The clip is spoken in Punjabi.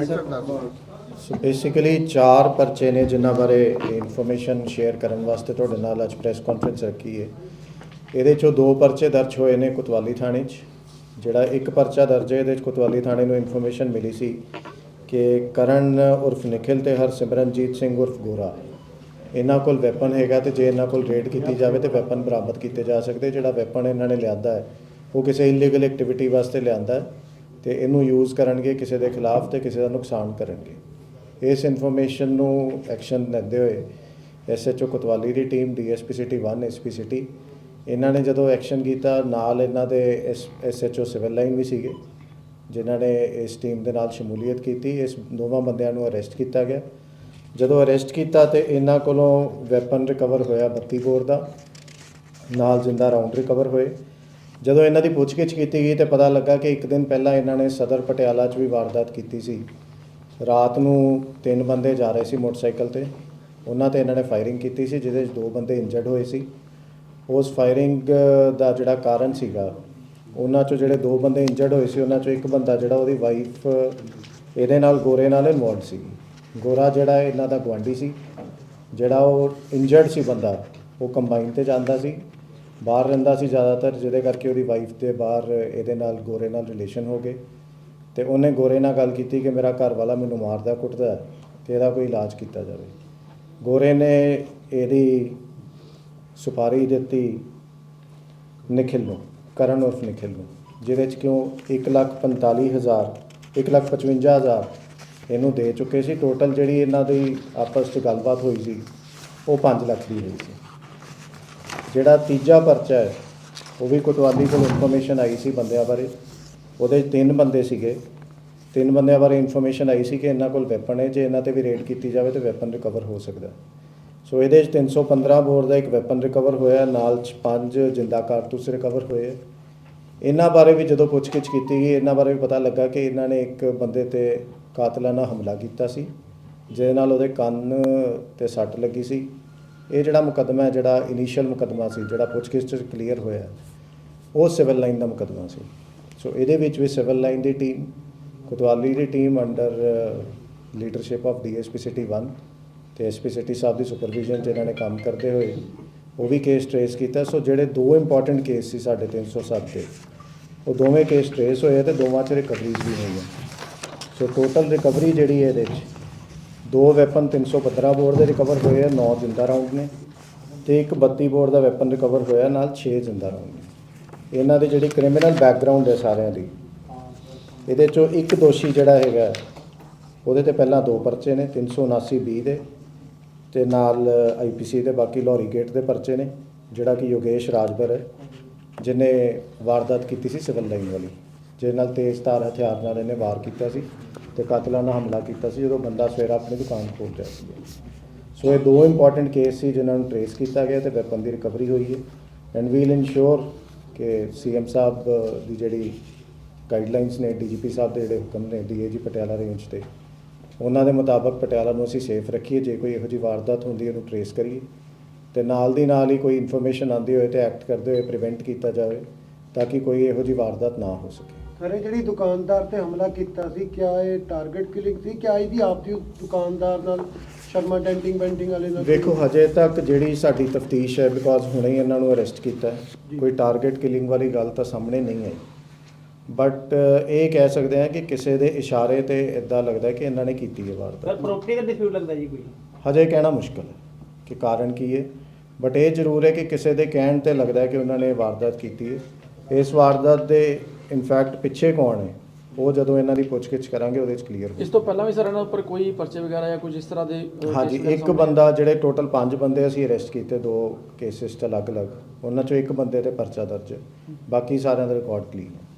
ਕੀਤਾ ਸੀ ਸੋ ਬੇਸਿਕਲੀ ਚਾਰ ਪਰਚੇ ਨੇ ਜਿਨ੍ਹਾਂ ਬਾਰੇ ਇਨਫੋਰਮੇਸ਼ਨ ਸ਼ੇਅਰ ਕਰਨ ਵਾਸਤੇ ਤੁਹਾਡੇ ਨਾਲ ਅੱਜ ਪ੍ਰੈਸ ਕਾਨਫਰੰਸ ਰੱਖੀ ਹੈ। ਇਹਦੇ ਚੋਂ ਦੋ ਪਰਚੇ ਦਰਜ ਹੋਏ ਨੇ ਕੁਤਵਾਲੀ ਥਾਣੇ 'ਚ। ਜਿਹੜਾ ਇੱਕ ਪਰਚਾ ਦਰਜ ਹੈ, ਇਹਦੇ 'ਚ ਕੁਤਵਾਲੀ ਥਾਣੇ ਨੂੰ ਇਨਫੋਰਮੇਸ਼ਨ ਮਿਲੀ ਸੀ ਕਿ ਕਰਨ ਉਰਫ ਨਿਖਿਲ ਤੇ ਹਰਸਿਮਰਨਜੀਤ ਸਿੰਘ ਉਰਫ ਗੋਰਾ। ਇਹਨਾਂ ਕੋਲ ਵੈਪਨ ਹੈਗਾ ਤੇ ਜੇ ਇਹਨਾਂ ਕੋਲ ਰੇਡ ਕੀਤੀ ਜਾਵੇ ਤੇ ਵੈਪਨ ਬਰਾਮਦ ਕੀਤੇ ਜਾ ਸਕਦੇ। ਜਿਹੜਾ ਵੈਪਨ ਇਹਨਾਂ ਨੇ ਲਿਆਂਦਾ ਹੈ, ਉਹ ਕਿਸੇ ਇਲੀਗਲ ਐਕਟੀਵਿਟੀ ਵਾਸਤੇ ਲਿਆਂਦਾ ਹੈ। ਤੇ ਇਹਨੂੰ ਯੂਜ਼ ਕਰਨਗੇ, ਕਿਸੇ ਦੇ ਖਿਲਾਫ ਤੇ ਕਿਸੇ ਦਾ ਨੁਕਸਾਨ ਕਰਨਗੇ। ਇਸ ਇਨਫੋਰਮੇਸ਼ਨ ਨੂੰ ਐਕਸ਼ਨ ਲੈਂਦੇ ਹੋਏ ਐਸਐਚਓ ਕੋਤਵਾਲੀ ਦੀ team DSP city 1 SP city ਇਹਨਾਂ ਨੇ ਜਦੋਂ ਐਕਸ਼ਨ ਕੀਤਾ, ਨਾਲ ਇਹਨਾਂ ਦੇ ਐਸਐਚਓ ਸਿਵਲ ਲਾਈਨ ਵੀ ਸੀਗੇ, ਜਿਨ੍ਹਾਂ ਨੇ ਇਸ ਟੀਮ ਦੇ ਨਾਲ ਸ਼ਮੂਲੀਅਤ ਕੀਤੀ, ਇਸ ਦੋਵਾਂ ਬੰਦਿਆਂ ਨੂੰ ਅਰੈਸਟ ਕੀਤਾ ਗਿਆ। ਜਦੋਂ ਅਰੈਸਟ ਕੀਤਾ ਤੇ ਇਹਨਾਂ ਕੋਲੋਂ ਵੈਪਨ ਰਿਕਵਰ ਹੋਇਆ 32 ਬੋਰ ਦਾ, ਨਾਲ ਜਿੰਦਾ ਰਾਉਂਡ ਰਿਕਵਰ ਹੋਏ। ਜਦੋਂ ਇਹਨਾਂ ਦੀ ਪੁੱਛਗਿੱਛ ਕੀਤੀ ਗਈ ਤੇ ਪਤਾ ਲੱਗਾ ਕਿ ਇੱਕ ਦਿਨ ਪਹਿਲਾਂ ਇਹਨਾਂ ਨੇ ਸਦਰ ਪਟਿਆਲਾ 'ਚ ਵੀ ਵਾਰਦਾਤ ਕੀਤੀ ਸੀ। ਰਾਤ ਨੂੰ ਤਿੰਨ ਬੰਦੇ ਜਾ ਰਹੇ ਸੀ ਮੋਟਰਸਾਈਕਲ ਤੇ। ਉਹਨਾਂ ਤੇ ਇਹਨਾਂ ਨੇ ਫਾਇਰਿੰਗ ਕੀਤੀ ਸੀ, ਜਿਹਦੇ 'ਚ ਦੋ ਬੰਦੇ ਇੰਜਰਡ ਹੋਏ ਸੀ। ਉਸ ਫਾਇਰਿੰਗ ਦਾ ਜਿਹੜਾ ਕਾਰਨ ਸੀਗਾ, ਉਹਨਾਂ 'ਚੋਂ ਜਿਹੜੇ ਦੋ ਬੰਦੇ ਇੰਜਰਡ ਹੋਏ ਸੀ, ਉਹਨਾਂ 'ਚੋਂ ਇੱਕ ਬੰਦਾ ਜਿਹੜਾ ਉਹਦੀ ਵਾਈਫ ਇਹਦੇ ਨਾਲ ਗੋਰੇ ਨਾਲ ਇਨਵੋਲਡ ਸੀ। ਗੋਰਾ ਜਿਹੜਾ ਇਹਨਾਂ ਦਾ ਗੁਆਂਢੀ ਸੀ, ਜਿਹੜਾ ਉਹ ਇੰਜਰਡ ਸੀ ਬੰਦਾ, ਉਹ ਕੰਬਾਈਨ ਤੇ ਜਾਂਦਾ ਸੀ। ਬਾਹਰ ਰਹਿੰਦਾ ਸੀ ਜ਼ਿਆਦਾਤਰ, ਜਿਹਦੇ ਕਰਕੇ ਉਹਦੀ ਵਾਈਫ ਦੇ ਬਾਹਰ ਇਹਦੇ ਨਾਲ ਗੋਰੇ ਨਾਲ ਰਿਲੇਸ਼ਨ ਹੋ ਗਏ। ਤੇ ਉਹਨੇ ਗੋਰੇ ਨਾਲ ਗੱਲ ਕੀਤੀ ਕਿ ਮੇਰਾ ਘਰ ਵਾਲਾ ਮੈਨੂੰ ਮਾਰਦਾ, ਕੁੱਟਦਾ ਹੈ ਤੇ ਇਹਦਾ ਕੋਈ ਇਲਾਜ ਕੀਤਾ ਜਾਵੇ। ਗੋਰੇ ਨੇ ਇਹਦੀ ਸੁਪਾਰੀ ਦਿੱਤੀ ਨਿਖਿਲ ਨੂੰ, ਕਰਨ ਉਰਫ ਨਿਖਿਲ ਨੂੰ, ਜਿਹਦੇ ਚ ਕਿਉਂ 145000 155000 ਇਹਨੂੰ ਦੇ ਚੁੱਕੇ ਸੀ। ਟੋਟਲ ਜਿਹੜੀ ਇਹਨਾਂ ਦੀ ਆਪਸ ਚ ਗੱਲਬਾਤ ਹੋਈ ਸੀ, ਉਹ 5 ਲੱਖ ਦੀ ਹੋਈ ਸੀ। ਜਿਹੜਾ ਤੀਜਾ ਪਰਚਾ ਹੈ, ਉਹ ਵੀ ਕੋਤਵਾਲੀ ਕੋਲ ਇਨਫੋਰਮੇਸ਼ਨ ਆਈ ਸੀ ਬੰਦਿਆਂ ਬਾਰੇ। ਉਹਦੇ 'ਚ ਤਿੰਨ ਬੰਦੇ ਸੀਗੇ। ਤਿੰਨ ਬੰਦਿਆਂ ਬਾਰੇ ਇਨਫੋਰਮੇਸ਼ਨ ਆਈ ਸੀ ਕਿ ਇਹਨਾਂ ਕੋਲ ਵੈਪਨ ਹੈ। ਜੇ ਇਹਨਾਂ ਤੇ ਵੀ ਰੇਡ ਕੀਤੀ ਜਾਵੇ ਤਾਂ ਵੈਪਨ ਰਿਕਵਰ ਹੋ ਸਕਦਾ ਸੋ ਇਹਦੇ 'ਚ 315 ਬੋਰ ਦਾ ਇੱਕ ਵੈਪਨ ਰਿਕਵਰ ਹੋਇਆ ਨਾਲ 'ਚ ਪੰਜ ਜਿੰਦਾ ਕਾਰਤੂਸ ਰਿਕਵਰ ਹੋਏ ਇਹਨਾਂ ਬਾਰੇ ਵੀ ਜਦੋਂ ਪੁੱਛਗਿੱਛ ਕੀਤੀ ਗਈ, ਇਹਨਾਂ ਬਾਰੇ ਵੀ ਪਤਾ ਲੱਗਾ ਕਿ ਇਹਨਾਂ ਨੇ ਇੱਕ ਬੰਦੇ ਤੇ ਕਾਤਲਾਨਾ ਹਮਲਾ ਕੀਤਾ ਸੀ, ਜਿਹਦੇ ਨਾਲ ਉਹਦੇ ਕੰਨ ਤੇ ਸੱਟ ਲੱਗੀ ਸੀ। ਇਹ ਜਿਹੜਾ ਮੁਕੱਦਮਾ ਹੈ, ਜਿਹੜਾ ਇਨੀਸ਼ੀਅਲ ਮੁਕੱਦਮਾ ਸੀ, ਜਿਹੜਾ ਪੁੱਛਗਿੱਛ ਚ ਕਲੀਅਰ ਹੋਇਆ, ਉਹ ਸਿਵਲ ਲਾਈਨ ਦਾ ਮੁਕੱਦਮਾ ਸੀ। ਸੋ ਇਹਦੇ ਵਿੱਚ ਵੀ ਸਿਵਲ ਲਾਈਨ ਦੀ team Kotwali the team under leadership of DSP city 1 ਤੇ ਐਸਪੀ ਸਿਟੀ ਸਾਹਿਬ ਦੀ ਸੁਪਰਵਿਜ਼ਨ 'ਚ ਇਹਨਾਂ ਨੇ ਕੰਮ ਕਰਦੇ ਹੋਏ, ਉਹ ਵੀ ਕੇਸ ਟ੍ਰੇਸ ਕੀਤਾ। ਸੋ ਜਿਹੜੇ ਦੋ ਇੰਪੋਰਟੈਂਟ ਕੇਸ ਸੀ ਸਾਡੇ 307 ਦੇ, ਉਹ ਦੋਵੇਂ ਕੇਸ ਟ੍ਰੇਸ ਹੋਏ ਤੇ ਦੋਵਾਂ 'ਚ ਰਿਕਵਰੀਜ਼ ਵੀ ਹੋਈਆਂ। ਸੋ ਟੋਟਲ ਰਿਕਵਰੀ ਜਿਹੜੀ ਹੈ ਇਹਦੇ 'ਚ ਦੋ ਵੈਪਨ 315 ਬੋਰ ਦੇ ਰਿਕਵਰ ਹੋਏ ਆ 9 ਜਿੰਦਾ ਰਾਉਂਡ ਨੇ ਤੇ ਇੱਕ 32 ਬੋਰ ਦਾ ਵੈਪਨ ਰਿਕਵਰ ਹੋਇਆ, ਨਾਲ 6 ਜਿੰਦਾ ਰਾਉਂਡ ਨੇ। ਇਹਨਾਂ ਦੀ ਜਿਹੜੀ ਕ੍ਰਿਮੀਨਲ ਬੈਕਗ੍ਰਾਉਂਡ ਹੈ ਸਾਰਿਆਂ ਦੀ, ਇਹਦੇ ਚੋਂ ਇੱਕ ਦੋਸ਼ੀ ਜਿਹੜਾ ਹੈਗਾ, ਉਹਦੇ ਤੇ ਪਹਿਲਾਂ ਦੋ ਪਰਚੇ ਨੇ 379 ਬੀ ਦੇ ਤੇ ਨਾਲ ਆਈਪੀਸੀ ਦੇ, ਬਾਕੀ ਲੋਰੀ ਗੇਟ ਦੇ ਪਰਚੇ ਨੇ, ਜਿਹੜਾ ਕਿ ਯੋਗੇਸ਼ ਰਾਜਵਰ ਹੈ ਜਿਨੇ ਵਾਰਦਾਤ ਕੀਤੀ ਸੀ ਸਿਵਲ ਲਾਈਨ ਵਾਲੀ, ਜਿਹਦੇ ਨਾਲ ਤੇਜ਼ ਧਾਰ ਹਥਿਆਰ ਨਾਲ ਇਹਨੇ ਵਾਰ ਕੀਤਾ ਸੀ। ਤੇ ਨਾਲ ਹਮਲਾ ਕੀਤਾ ਸੀ, ਜਦੋਂ ਬੰਦਾ ਸਵੇਰਾ ਆਪਣੀ ਦੁਕਾਨ ਖੋਲ ਰਿਹਾ ਸੀ। ਸੋ ਇਹ ਦੋ ਇੰਪੋਰਟੈਂਟ ਕੇਸ ਸੀ ਜਿਨ੍ਹਾਂ ਨੂੰ ਟ੍ਰੇਸ ਕੀਤਾ ਗਿਆ ਤੇ ਵੈਪਨ ਦੀ ਰਿਕਵਰੀ ਹੋਈ ਹੈ। ਐਂਡ ਵੀਲ ਇਨਸ਼ੋਰ ਕਿ ਸੀਐਮ ਸਾਹਿਬ ਦੀ ਜਿਹੜੀ ਗਾਈਡਲਾਈਨਸ ਨੇ ਡੀਜੀਪੀ ਸਾਹਿਬ ਦੇ ਜਿਹੜੇ ਹੁਕਮ ਨੇ ਡੀਏਜੀ ਪਟਿਆਲਾ ਰੇਂਜ ਤੇ, ਉਹਨਾਂ ਦੇ ਮੁਤਾਬਕ ਪਟਿਆਲਾ ਨੂੰ ਅਸੀਂ ਸੇਫ ਰੱਖੀਏ, ਜੇ ਕੋਈ ਇਹੋ ਜਿਹੀ ਵਾਰਦਾਤ ਹੁੰਦੀ ਹੈ, ਉਹਨੂੰ ਟ੍ਰੇਸ ਕਰੀਏ। ਤੇ ਨਾਲ ਦੀ ਨਾਲ ਹੀ ਕੋਈ ਇਨਫੋਰਮੇਸ਼ਨ ਆਉਂਦੀ ਹੋਏ ਤੇ ਐਕਟ ਕਰਦੇ ਹੋਏ ਪ੍ਰੀਵੈਂਟ ਕੀਤਾ ਜਾਵੇ, ਤਾਂ ਕਿ ਕੋਈ ਇਹੋ ਜਿਹੀ ਵਾਰਦਾਤ ਨਾ ਹੋ ਸਕੇ। ਸਰ ਇਹ ਜਿਹੜੀ ਦੁਕਾਨਦਾਰ ਤੇ ਹਮਲਾ ਕੀਤਾ ਸੀ ਕਿਆ ਇਹ ਟਾਰਗੇਟ ਕਿਲਿੰਗ ਸੀ ਕਿਆ ਇਹਦੀ ਆਪਦੀ ਦੁਕਾਨਦਾਰ ਨਾਲ ਸ਼ਰਮਾ ਡੈਂਟਿੰਗ ਬੈਂਟਿੰਗ ਵਾਲੇ ਨਾਲ? ਵੇਖੋ ਹਜੇ ਤੱਕ ਜਿਹੜੀ ਸਾਡੀ ਤਫਤੀਸ਼ ਹੈ ਬਿਕੋਜ਼ ਹੁਣੇ ਹੀ ਇਹਨਾਂ ਨੂੰ ਅਰੈਸਟ ਕੀਤਾ ਹੈ। ਕੋਈ ਟਾਰਗੇਟ ਕਿਲਿੰਗ ਵਾਲੀ ਗੱਲ ਤਾਂ ਸਾਹਮਣੇ ਨਹੀਂ ਆਈ। ਬਟ ਇਹ ਕਹਿ ਸਕਦੇ ਹਾਂ ਕਿ ਕਿਸੇ ਦੇ ਇਸ਼ਾਰੇ ਤੇ ਇਦਾਂ ਲੱਗਦਾ ਕਿ ਇਹਨਾਂ ਨੇ ਕੀਤੀ ਹੈ ਸਰ ਵਾਰਦਾਤ ਪ੍ਰੋਪਰਟੀ ਦਾ ਡਿਸਪਿਊਟ ਲੱਗਦਾ ਜੀ ਕੋਈ? ਹਜੇ ਕਹਿਣਾ ਮੁਸ਼ਕਲ ਹੈ ਕਿ ਕਾਰਨ ਕੀ ਹੈ। ਬਟ ਇਹ ਜ਼ਰੂਰ ਹੈ ਕਿ ਕਿਸੇ ਦੇ ਕਹਿਣ ਤੇ ਲੱਗਦਾ ਹੈ ਕਿ ਉਹਨਾਂ ਨੇ ਇਹ ਵਾਰਦਾਤ ਕੀਤੀ ਹੈ। ਇਸ ਵਾਰਦਾਤ ਦੇ ਇਨਫੈਕਟ ਪਿੱਛੇ ਕੌਣ ਹੈ? ਉਹ ਜਦੋਂ ਇਹਨਾਂ ਦੀ ਪੁੱਛਗਿੱਛ ਕਰਾਂਗੇ ਉਹਦੇ ਵਿੱਚ ਕਲੀਅਰ ਇਸ ਤੋਂ ਪਹਿਲਾਂ ਵੀ ਸਰ ਇਹਨਾਂ ਉੱਪਰ ਕੋਈ ਪਰਚੇ ਵਗੈਰਾ ਜਾਂ ਕੁਝ ਇਸ ਤਰ੍ਹਾਂ ਦੇ ਹਾਂਜੀ ਇੱਕ ਬੰਦਾ ਜਿਹੜੇ ਟੋਟਲ 5 ਬੰਦੇ ਅਸੀਂ ਅਰੈਸਟ ਕੀਤੇ ਦੋ ਕੇਸਿਸ ਚ ਅਲੱਗ-ਅਲੱਗ। ਉਹਨਾਂ ਚੋਂ ਇੱਕ ਬੰਦੇ ਤੇ ਪਰਚਾ ਦਰਜ ਹੈ। ਬਾਕੀ ਸਾਰਿਆਂ ਦਾ ਰਿਕਾਰਡ ਕਲੀਨ ਹੈ।